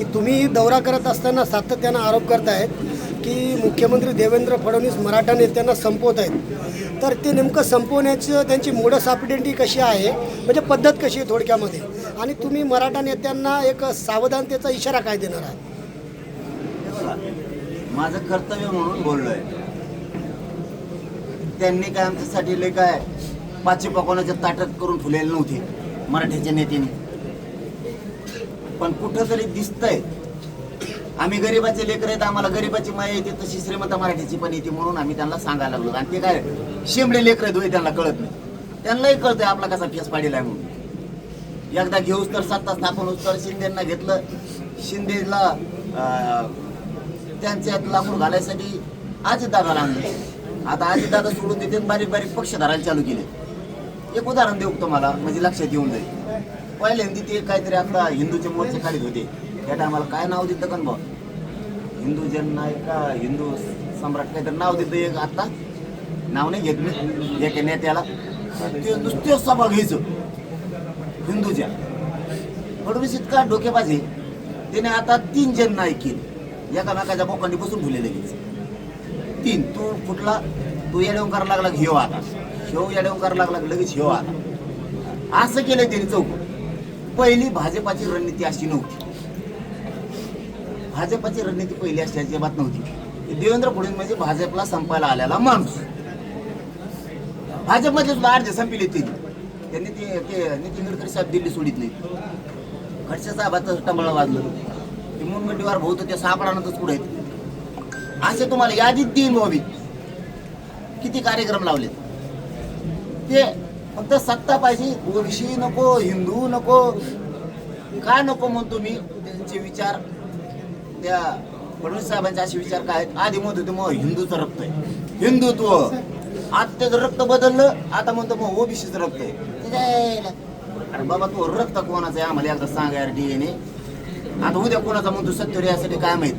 की तुम्ही दौरा करत असताना सातत्यानं आरोप करतायत की मुख्यमंत्री देवेंद्र फडणवीस मराठा नेत्यांना संपवत आहेत. तर ते नेमकं संपवण्याचं त्यांची मोडस ऑपरेटिव्हिटी कशी आहे? म्हणजे पद्धत कशी आहे थोडक्यामध्ये? आणि तुम्ही मराठा नेत्यांना एक सावधानतेचा इशारा काय देणार आहात? माझं कर्तव्य म्हणून बोललो आहे त्यांनी काय आमच्यासाठी लय काय पाचशे पकवानाच्या ताटात करून फुलेले नव्हते मराठ्याच्या नेत्यांनी. पण कुठं तरी दिसतंय. आम्ही गरीबाचे लेकर आहेत आम्हाला गरीबाची माया येते तशी श्रीमंत मराठीची पण येते म्हणून आम्ही त्यांना सांगायला लागलो. आणि ते काय शेंबडे लेकर आहेत त्यांना कळत नाही. त्यांनाही कळतंय आपला कसा फेस पाडीला आहे म्हणून. एकदा घेऊस तर सत्ता स्थापन होऊस तर शिंदेना घेतलं. शिंदेला त्यांच्यात लाकूड घालायसाठी अजितदादाला आणले. आता अजितदादा सोडून देते बारीक बारीक पक्ष धरायला चालू केले. एक उदाहरण देऊ तुम्हाला? म्हणजे लक्षात येऊन जाईल. पहिल्यांदा ते काहीतरी आता हिंदूचे मोर्चे काढत होते. त्या टायमाला काय नाव देतं कन भाऊ? हिंदू जननायक का हिंदू सम्राट काहीतरी नाव देतं एक आता नाव नाही घेत मी. एका नेत्याला. ते नुसते सभा घ्यायचं. हिंदूच्या. फडणवीस इतका डोकेबाजी? त्याने आता तीन जन नायक एकामेकाच्या बोकांनी बसून ठेवले लगेच. तीन. तू फुटला तू येडवून करायला लागला घेऊ आता. शेव येडवून करायला लागला लगेच ह्यो आता. असं केलं त्यांनी चौक. पहिली भाजपाची रणनीती अशी नव्हती. भाजपाची रणनीती पहिली अशी अजिबात नव्हती. देवेंद्र फडणवीस म्हणजे भाजपला संपायला आलेला माणूस. भाजपमध्ये सुद्धा अर्धे संपले ते. त्यांनी ते ते नितीन गडकरी साहेब दिल्ली सोडितले खडसे साहेबाचं टंबळ वाजलं. ते मुनगंटीवार भाऊ तर त्या सापडानंतच पुढे असे तुम्हाला यादीत देईन व्हावी किती कार्यक्रम लावलेत? ते फक्त सत्ता पाहिजे. ओबीसी नको हिंदू नको. काय नको म्हणतो मी त्यांचे विचार त्या फडणवीस साहेबांचे असे विचार काय आहेत? आधी म्हणत होते मग हिंदूचं रक्त आहे. हिंदुत्व. आता त्याचं रक्त बदललं आता म्हणतो मग ओबीसीचं रक्त आहे. अरे बाबा तू रक्त कोणाचं आहे? आम्हाला एकदा सांगा यार डीएनए आता उद्या कोणाचा म्हणतो सत्तर यासाठी काय माहीत?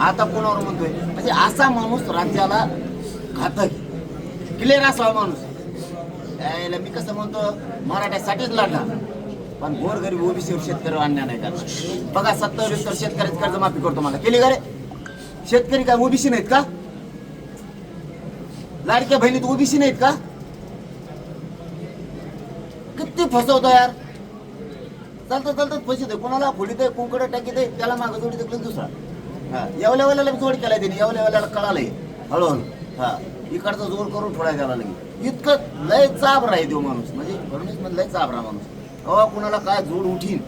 आता कोणावर म्हणतोय? म्हणजे असा माणूस राज्याला घातक क्लिअर असावा माणूस. यायला मी कसं म्हणतो मराठ्यासाठीच लढला पण गोर गरीब ओबीसीवर शेतकरी आणण्या नाही का बघा सत्तर एकर शेतकऱ्याची कर्जमाफी करतो मला. केली का रे? शेतकरी काय ओबीसी नाहीत का? लाडक्या बहिणीत ओबीसी नाहीत का? किती फसवतो यार. चालतं चालतं पैसे दे. कोणाला फोडी दे कुंकड टाकी दे त्याला मागं जोडी दे दुसरा. हा एवढ्या वेळेला जोड केलाय त्याने. एवढ्या वेळेला कळालंय. हळूहळू. हा इकडचा जोर करून थोडा त्याला लागेल इतकं लय चाबरा आहे तो माणूस. म्हणजे फडणवीस लय लय चाबरा माणूस. अहो कुणाला काय जोड उठीन?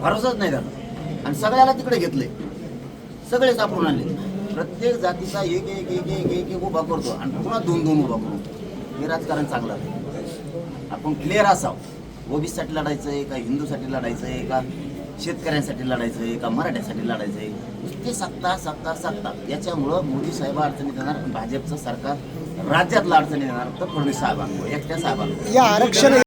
भरोसाच नाही त्याला आणि सगळ्याला तिकडे घेतले सगळे सापडून आणले. प्रत्येक जातीचा एक एक एक एक एक एक उभा करतो. आणि पुन्हा दोन दोन उभा करतो. हे राजकारण चांगलं आहे. आपण क्लिअर असावं. ओबीसीसाठी लढायचं आहे का हिंदूसाठी लढायचं आहे का शेतकऱ्यांसाठी लढायचं आहे का मराठ्यासाठी लढायचं आहे नुसते सत्ता सत्ता सत्ता. याच्यामुळं मोदी साहेब अडचणीत येणार भाजपचं सरकार राज्यातला अडचणीत येणार तर फडणवीस साहेबांमुळे एकट्या साहेबांमुळे. या आरक्षण